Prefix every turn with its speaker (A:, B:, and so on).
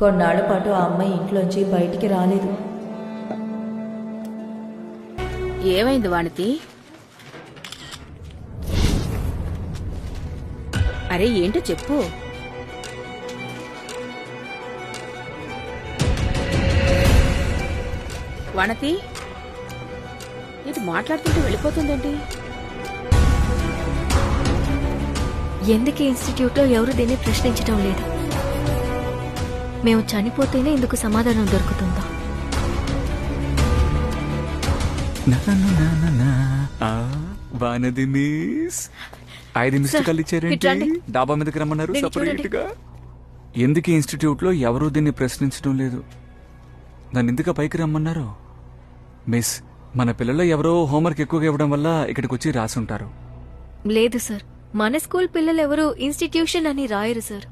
A: కొన్నాళ్ళ పాటు ఆ అమ్మాయి ఇంట్లోంచి బయటికి రాలేదు.
B: ఏమైంది వాణితి? అరే ఏంటో చెప్పు. వాణతి ఇది మాట్లాడుతుంటే వెళ్ళిపోతుందండి
C: ఎందుకు ఇన్స్టిట్యూట్లో ఎవరు దీన్ని ప్రశ్నించడం లేదు? మేము చనిపోతేనే ఇందుకు సమాధానం దొరుకుతుందా?
D: వానది మిస్ ఐదు మిస్డ్ కాల్ ఇచ్చారేంటి. డాబా మీదకి రమ్మన్నారు
C: దీన్ని
D: సపరేట్. గా. ఎందుకు ఇన్స్టిట్యూట్లో ఎవరూ దీన్ని ప్రశ్నించడం లేదు? నన్ను ఎందుకు పైకి రమ్మన్నారు? మిస్ మన పిల్లల్లో ఎవరో హోంవర్క్ ఎక్కువగా ఇవ్వడం వల్ల ఇక్కడికి వచ్చి రాసుంటారు.
C: లేదు సార్ మన స్కూల్ పిల్లలు ఇన్స్టిట్యూషన్ అని రాయరు సార్.